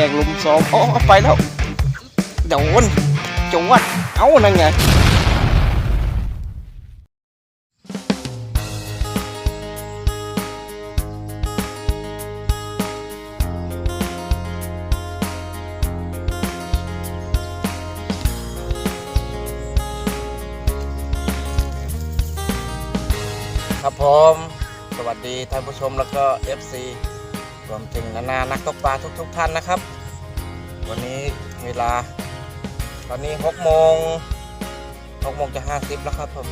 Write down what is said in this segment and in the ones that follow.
ยงลุมสองโอ้ไปแล้วโดนจวดเอ้านั่นไงครับผม สวัสดีท่านผู้ชมแล้วก็ FC รวมถึงนานานักตกปลาทุกๆทท่านนะครับ วันนี้เวลา ตอนนี้6โมง6โมงจะ50แล้วครับผม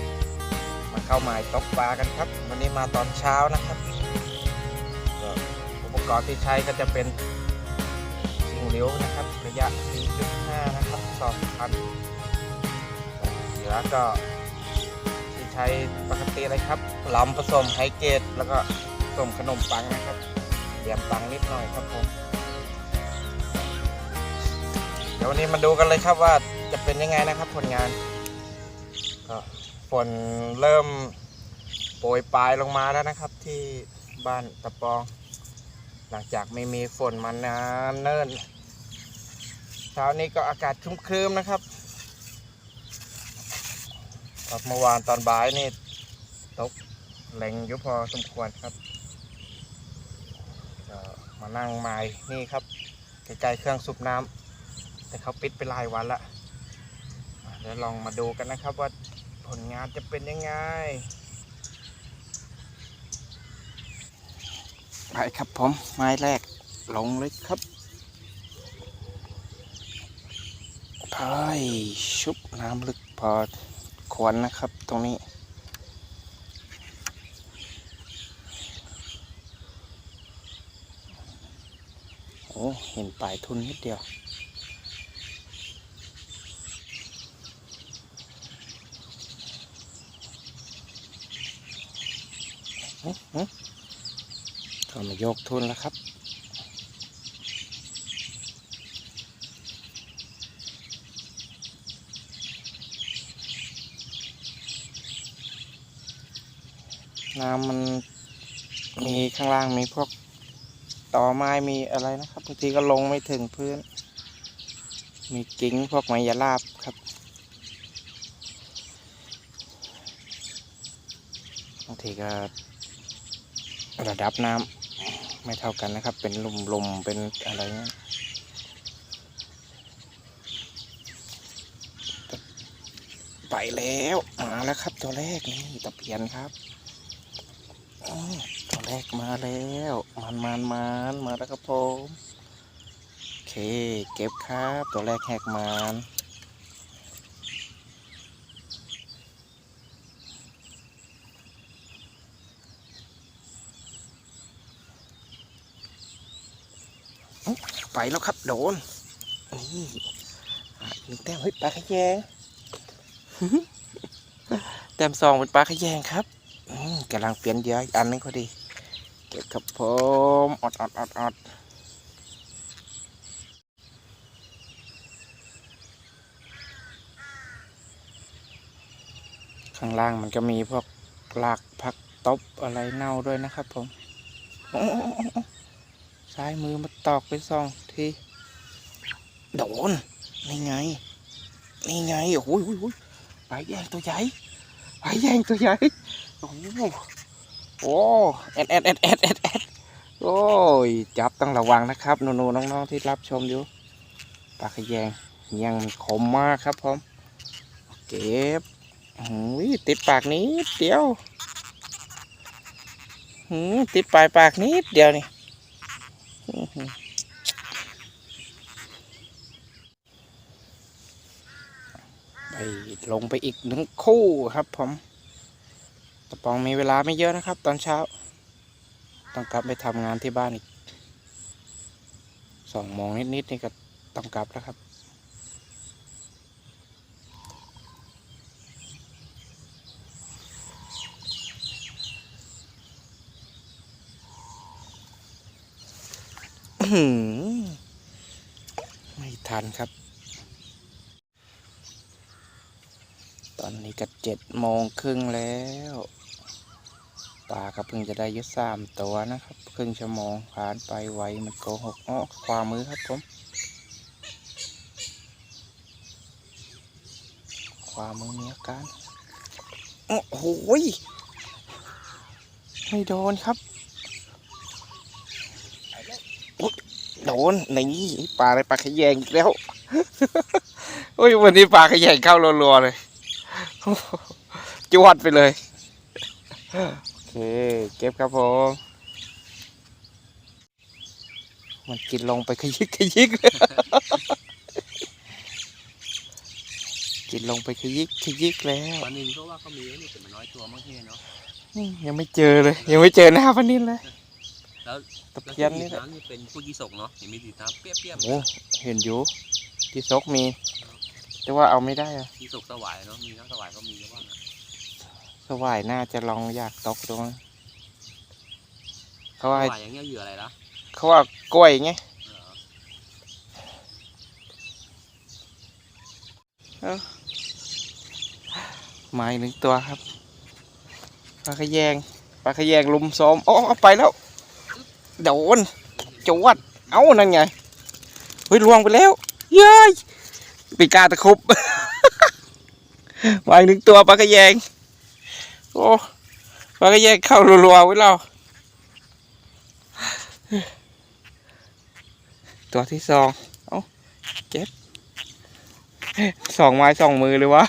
มาเข้าหมายตกปลากันครับ วันนี้มาตอนเช้านะครับอุปกรณ์ที่ใช้ก็จะเป็นชิงเหลียวนะครับระยะ 4.5 นะครับ2,000เหลือก็ที่ใช้ปกติเลยครับลำผสมไฮเกรดแล้วก็ผสมขนมปังนะครับ เตรียมปังนิดหน่อยครับผมเดี๋ยววันนี้มาดูกันเลยครับว่าจะเป็นยังไงนะครับผลงานก็ฝนเริ่มโปรยปลายลงมาแล้วนะครับ ที่บ้านตะปอง หลังจากไม่มีฝนมานานเนิ่นเช้านี้ก็อากาศครึ้มๆนะครับครับเมื่อวานตอนบ่ายนี่ตกแรงอยุพอสมควรครับ มานั่งไม้นี่ครับใกล้ๆเครื่องสูบน้ำแต่เขาปิดไปหลายวันละอะเดี๋ยวลองมาดูกันนะครับว่าผลงานจะเป็นยังไงไปครับผมไม้แรกลงเลยครับไปชุบน้ำลึกพอควรนะครับตรงนี้ โอ้เห็นปลายทุนนิดเดียว ก็มายกทุนแล้วครับน้ำมันมีข้างล่างมีพวก ต่อไม้มีอะไรนะครับบางทีก็ลงไม่ถึงพื้น มีกิ้งพวกไม้ยาลาบครับบางทีก็ระดับน้ำไม่เท่ากันนะครับ เป็นลุมๆเป็นอะไรเงี้ยไปแล้วมาแล้วครับตัวแรกนี่ตะเพียนครับออ แรกมาแล้วมันมันมันมาแล้วครับผมโอเคเก็บครับตัวแรกแหกมันไปแล้วครับโดนนี่หนึ่งแต้มเฮ้ยปลาขยงแต้มสองเป็นปลาขยงครับกำลังเปลี่ยนเยออีกอันนึงพอดี เก็บครับผมอดอดอดอดข้างล่างมันก็มีพวกลากผักตบอะไรเน่าด้วยนะครับผมโอ้โอ้โอ้โอ้ซ้ายมือมาตอกไปสองทีโดนนี่ไงนี่ไงโอ้โหโอ้โหโอ้โหไปแย่งตัวใหญ่ไปแย่งตัวใหญ่โอ้ โอ้แอดแอดแอดแอดแอดแอดโอ้ยจับต้องระวังนะครับหนูๆน้องๆที่รับชมอยู่ปลาขยงยังคมมากครับผมเก็บหูยติดปากนิดเดียวหูติดปลายปากนิดเดียวนี่ไปลงไปอีกหนึ่งคู่ครับผม ตะปองมีเวลาไม่เยอะนะครับ ตอนเช้า ต้องกลับไปทำงานที่บ้านอีกสองโมงนิดๆนี่ก็ต้องกลับแล้วครับไม่ทันครับ ตอนนี้ก็เจ็ดโมงครึ่งแล้ว ปลาก็เพิ่งจะได้ยึดสามตัวนะครับครึ่งชั่วโมงผ่านไปไวมันโกหกอ้อขวามมือครับผมขวามมือมีอาการโอ้โหไม่โดนครับโดนนี่ปลาอะไรปลาขยงอีกแล้วโอ้ยวันนี้ปลาขยงเข้ารัวๆเลยจวดไปเลย เคเก็บครับผม มันกินลงไปขยิกขยิกเลยกินลงไปขยิกขยิกแล้ววันหนึงก็ว่าเขามีไอ้นี่แต่มันน้อยตัวมากแค่เนาะอืมยังไม่เจอเลย ยังไม่เจอหน้าพันนินเลยแล้วตะแล้วเพียนที่นี่แหละน้ำนี่เป็นพวกยี่สกเนาะเห็นมีสีน้ำเปรี้ยวโอ้เห็นอยู่ที่ซกมี แต่ว่าเอาไม่ได้อะๆยี่สกสวายเนาะมีน้ำสวายก็มีก็ว่านะ สวายน่าจะลองอยากตกตรงนั้นเขาสว่าให้วายอย่างเงี้ยเหยื่ออะไรนะเขาว่ากล้วยไงเออไม้หนึ่งตัวครับปลาขยงปลาขยงลุมซ้อมอ๋อเอาไปแล้วโดนจวดเอ้านั่นไงเฮ้ยลวงไปแล้วเย้ยปีกาตะครุบไม้หนึ่งตัวปลาขยง โอ้ปลาขยงเข้ารัวๆไว้เรา ตัวที่สองเอ้าเจ็บสองไม้สองมือเลยวะ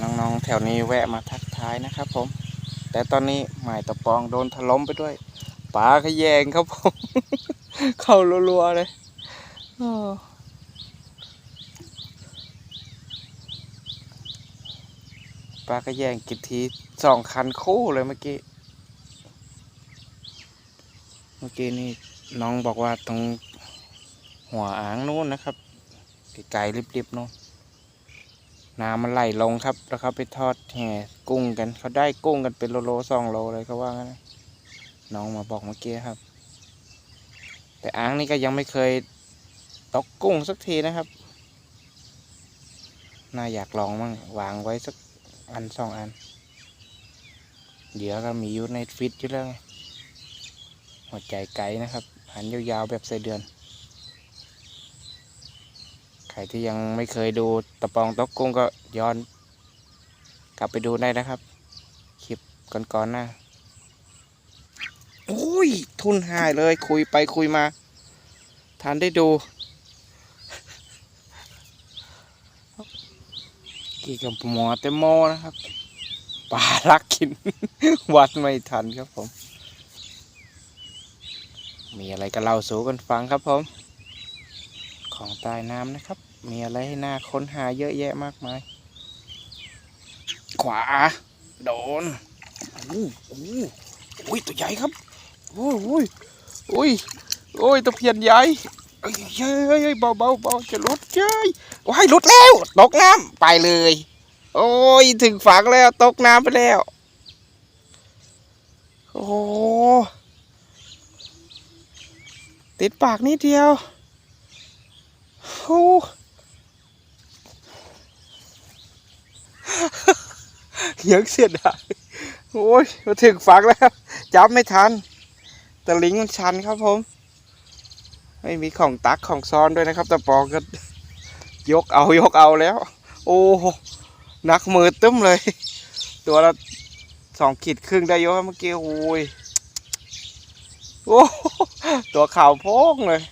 น้องๆแถวนี้แวะมาทักทายนะครับผม แต่ตอนนี้หมายตะปองโดนถล่มไปด้วยปลาขยงครับผม เข้ารัวๆเลยอ้อ ปลาขยงกินทีสองคันคู่เลยเมื่อกี้ เมื่อกี้นี่น้องบอกว่าตรงหัวอ่างนู้นนะครับไกลๆริบๆนู้นน้ำมันไหลลงครับ แล้วเขาไปทอดแห่กุ้งกัน เขาได้กุ้งกันเป็นโลโลสองโลเลยเขาว่างั้นนะน้องมาบอกเมื่อกี้ครับ แต่อ่างนี่ก็ยังไม่เคยตกกุ้งสักทีนะครับ น่าอยากลองมั่งวางไว้สัก อันสองอัน เดี๋ยวก็มีอยู่ในฟิตอยู่แล้วไงหัวใจไก่นะครับ หันยาวๆแบบไส้เดือน ใครที่ยังไม่เคยดูตะปองตกกุ้งก็ย้อน กลับไปดูได้นะครับ คลิปก่อนๆหน้าโอ้ย ทุนหายเลยคุยไปคุยมาทานได้ดู กี่กับหมอเตมโมนะครับปลาลักกิน วัดไม่ทันครับผม มีอะไรก็เล่าสู่กันฟังครับผม ของใต้น้ำนะครับ มีอะไรให้น่าค้นหาเยอะแยะมากมาย ขวา โดนโอ้โหโอ้ยตัวใหญ่ครับ โอ้ยโอ้ยโอ้ยโอ้ยตะเพียนใหญ่ เอ้ยเฮ้ยเฮ้ยยเบาเบาเบาจะลุดเจ้ยว้ายหลุดแล้ว ตกน้ำไปเลย โอ้ยถึงฝังแล้วตกน้ำไปแล้ว โอ้ติดปากนิดเดียวโอ้ยังเสียดายโอ้ยมาถึงฝักแล้วจับไม่ทัน แต่ลิงมันชันครับผม ไม่มีของตักของซ้อนด้วยนะครับแต่ปองก็ยกเอายกเอาแล้ว โอ้หนักมือตึ้มเลย ตัวละสองขีดครึ่งได้เยอะเมื่อกี้โอ้ยโอ้ตัวข่าวโพงเลย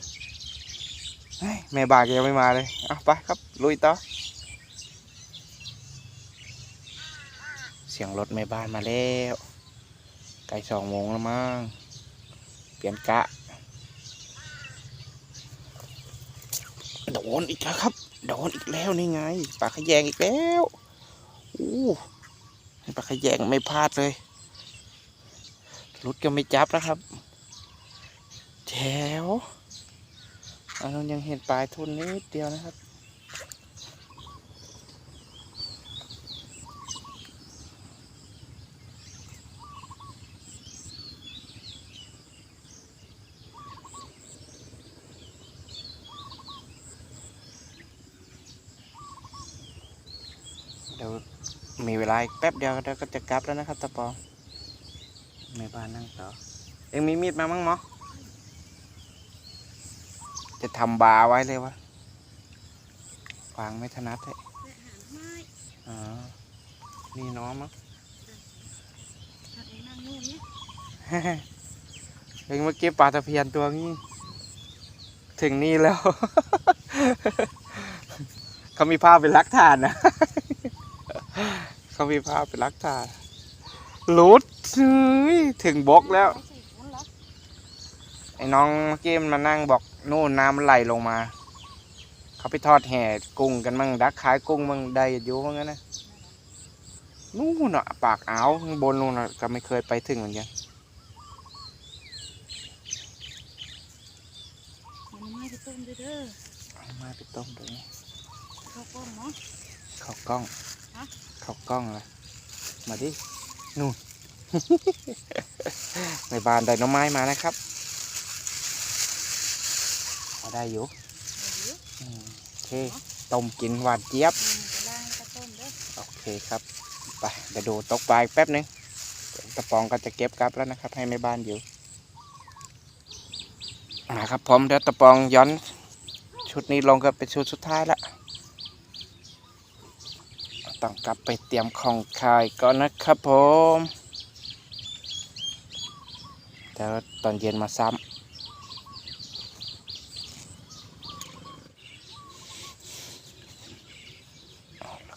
แม่บากยังไม่มาเลยเอาไปครับลุยต่อเสียงรถแม่บ้านมาแล้วใกล้สองโมงแล้วมั้งเปลี่ยนกะ โดนอีกแล้วครับ โดนอีกแล้วนี่ไงปลาขยงอีกแล้วอู้ปลาขยงไม่พลาดเลยรุดก็ไม่จับนะครับแถวอันนั้นยังเห็นปลายทุนนิดเดียวนะครับ ดี๋ยวมีเวลาอีกแป๊บเดียวเดี๋ยวก็จะกลับแล้วนะครับตะปองแม่บ้านนั่งต่อ เอ็งมีมีดมามั้งหมอจะทำบาร์ไว้เลยวะวางไม่ถนัดเลยแต่หารไม่อ๋อนี่น้องมั้งถ้าเองนั่งนู่นเนี่ยเอ็งเมื่อกี้ปลาตะเพียนตัวนี้ ถึงนี่แล้ว เขามีภาพเป็นหลักฐานนะ เขามีภาพเป็นหลักฐานหลุดเฮ้ยถึงบกแล้วใส่คนเหรอไอ้น้องเมื่อกี้มันมานั่งบอกนู่นน้ำมันไหลลงมา เขาไปทอดแห่กุ้งกันมั่งดักขายกุ้งมั่งได้อยู่มั่งนะนู่นอะปากอ่าวข้างบนนู่นอะก็ไม่เคยไปถึงเหมือนกันมันไม่ไปต้มด้วยเด้อเอามาไปต้มตรงนี้ข้าวกล้องเนาะเข้ากล้องฮะ เข้ากล้องเลยมาดินู่น ในบ้านได้หน้องไม้มานะครับเอาได้อยู่เดี๋ยวอืมโอเคต้มกินหวานเจี๊ยบมันจะล่างก็ต้มเด้อโอเคครับ ไปเดี๋ยวดูตกปลาอีกแป๊บนึงเดี๋ยวตะปองก็จะเก็บกลับแล้วนะครับ ให้แม่บ้านอยู่มาครับผมเดี๋ยวตะปองย้อน ชุดนี้ลงก็เป็นชุดสุดท้ายละ ต้องกลับไปเตรียมของขายก่อนนะครับผมเดี๋ยวตอนเย็นมาซ้ำ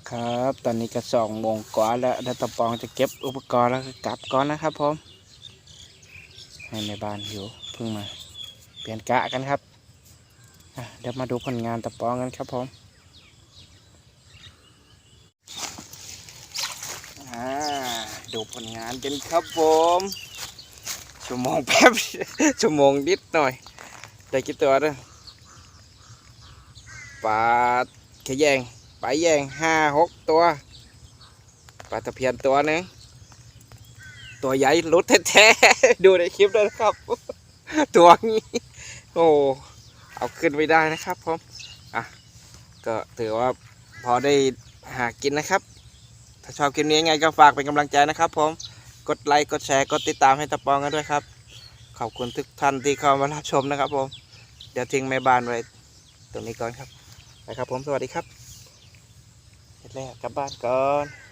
ครับ ตอนนี้ก็สองโมงกว่าแล้วเดี๋ยวตะปองจะเก็บอุปกรณ์แล้วก็กลับก่อนนะครับผมให้แม่บ้านอยู่เพิ่งมา เปลี่ยนกะกันครับเดี๋ยวมาดูผลงานตะปองกันครับผมอ่า ดูผลงานกันครับผม ชั่วโมงแป๊บ ชั่วโมงนิดหน่อย ได้กี่ตัวเด้อปลาขยงปลาแยงห้าหกตัว ปลาตะเพียนตัวนึง ตัวใหญ่หลุดแท้ๆ ดูในคลิปเลยนะครับ ตัวนี้ โอ้เอาขึ้นไม่ได้นะครับผม อะ ก็ถือว่าพอได้หากินนะครับ ถ้าชอบคลิปนี้ยังไงก็ฝากเป็นกำลังใจนะครับผม กดไลค์ กดแชร์ กดติดตามให้ตะปองกันด้วยครับ ขอบคุณทุกท่านที่เข้ามารับชมนะครับผม เดี๋ยวทิ้งแม่บ้านไว้ตรงนี้ก่อนครับไปครับผม สวัสดีครับเสร็จแล้วกลับบ้านก่อน